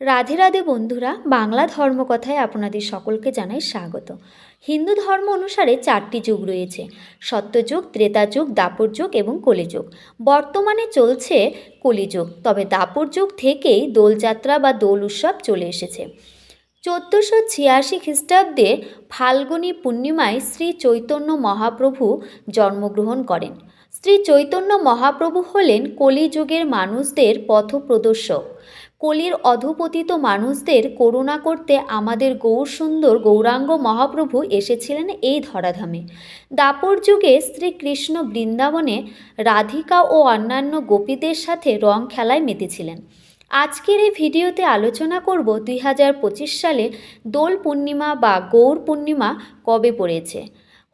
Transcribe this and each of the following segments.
রাধে রাধে বন্ধুরা, বাংলা ধর্মকথায় আপনাদের সকলকে জানাই স্বাগত। হিন্দু ধর্ম অনুসারে চারটি যুগ রয়েছে, সত্যযুগ ত্রেতা যুগ দাপর যুগ এবং কলিযুগ। বর্তমানে চলছে কলিযুগ, তবে দাপর যুগ থেকেই দোলযাত্রা বা দোল উৎসব চলে এসেছে। চোদ্দোশো ছিয়াশি খ্রিস্টাব্দে ফাল্গুনী পূর্ণিমায় শ্রী চৈতন্য মহাপ্রভু জন্মগ্রহণ করেন। শ্রী চৈতন্য মহাপ্রভু হলেন কলিযুগের মানুষদের পথপ্রদর্শক। কলির অধপতিত মানুষদের করুণা করতে আমাদের গৌর সুন্দর গৌরাঙ্গ মহাপ্রভু এসেছিলেন এই ধরাধামে। দাপর যুগে শ্রীকৃষ্ণ বৃন্দাবনে রাধিকা ও অন্যান্য গোপীদের সাথে রং খেলায় মেতেছিলেন। আজকের এই ভিডিওতে আলোচনা করব দুই হাজার পঁচিশ সালে দোল পূর্ণিমা বা গৌর পূর্ণিমা কবে পড়েছে।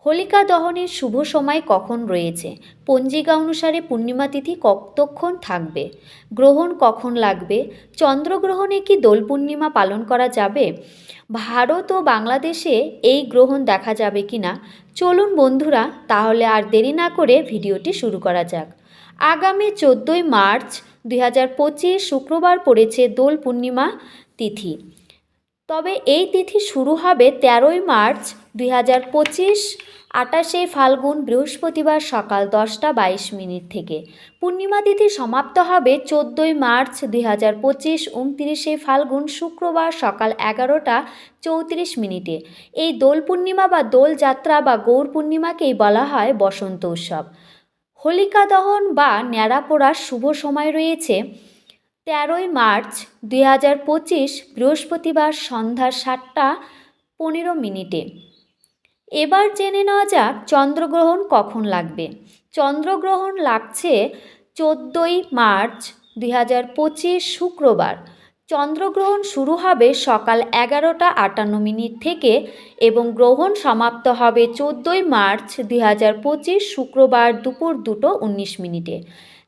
হোলিকা দহনের শুভ সময় কখন রয়েছে? পঞ্জিকা অনুসারে পূর্ণিমা তিথি কতক্ষণ থাকবে? গ্রহণ কখন লাগবে? চন্দ্রগ্রহণে কি দোল পূর্ণিমা পালন করা যাবে? ভারত ও বাংলাদেশে এই গ্রহণ দেখা যাবে কি না? চলুন বন্ধুরা, তাহলে আর দেরি না করে ভিডিওটি শুরু করা যাক। আগামী চোদ্দোই মার্চ দুই হাজার পঁচিশ শুক্রবার পড়েছে দোল পূর্ণিমা তিথি। তবে এই তিথি শুরু হবে তেরোই মার্চ দুই হাজার পঁচিশ আটাশে ফাল্গুন বৃহস্পতিবার সকাল দশটা বাইশ মিনিট থেকে। পূর্ণিমা তিথি সমাপ্ত হবে চোদ্দোই মার্চ দুই হাজার পঁচিশ উনত্রিশে ফাল্গুন শুক্রবার সকাল এগারোটা চৌত্রিশ মিনিটে। এই দোল পূর্ণিমা বা দোল যাত্রা বা গৌর পূর্ণিমাকেই বলা হয় বসন্ত উৎসব। হোলিকা দহন বা ন্যাড়া পোড়ার শুভ সময় রয়েছে তেরোই মার্চ দুই হাজার পঁচিশ বৃহস্পতিবার সন্ধ্যা সাতটা পনেরো মিনিটে। এবার জেনে নেওয়া যাক চন্দ্রগ্রহণ কখন লাগবে। চন্দ্রগ্রহণ লাগছে চোদ্দোই মার্চ দুই হাজার পঁচিশ শুক্রবার। চন্দ্রগ্রহণ শুরু হবে সকাল এগারোটা আটান্ন মিনিট থেকে এবং গ্রহণ সমাপ্ত হবে চোদ্দোই মার্চ দুই হাজার পঁচিশ শুক্রবার দুপুর দুটো উনিশ মিনিটে।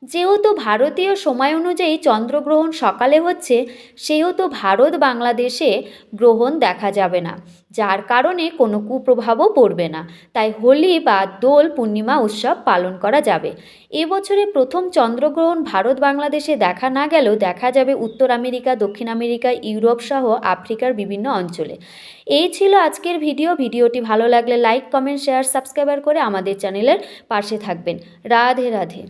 যেহেতু ভারতীয় সময় অনুযায়ী চন্দ্রগ্রহণ সকালে হচ্ছে, সেহেতু ভারত বাংলাদেশে গ্রহণ দেখা যাবে না। যার কারণে কোনো কুপ্রভাবও পড়বে না। তাই হোলি বা দোল পূর্ণিমা উৎসব পালন করা যাবে। এবছরে প্রথম চন্দ্রগ্রহণ ভারত বাংলাদেশে দেখা না গেলেও দেখা যাবে উত্তর আমেরিকা, দক্ষিণ আমেরিকা, ইউরোপ সহ আফ্রিকার বিভিন্ন অঞ্চলে। এই ছিল আজকের ভিডিও। ভিডিওটি ভালো লাগলে লাইক, কমেন্ট, শেয়ার, সাবস্ক্রাইবার করে আমাদের চ্যানেলের পাশে থাকবেন। রাধে রাধে।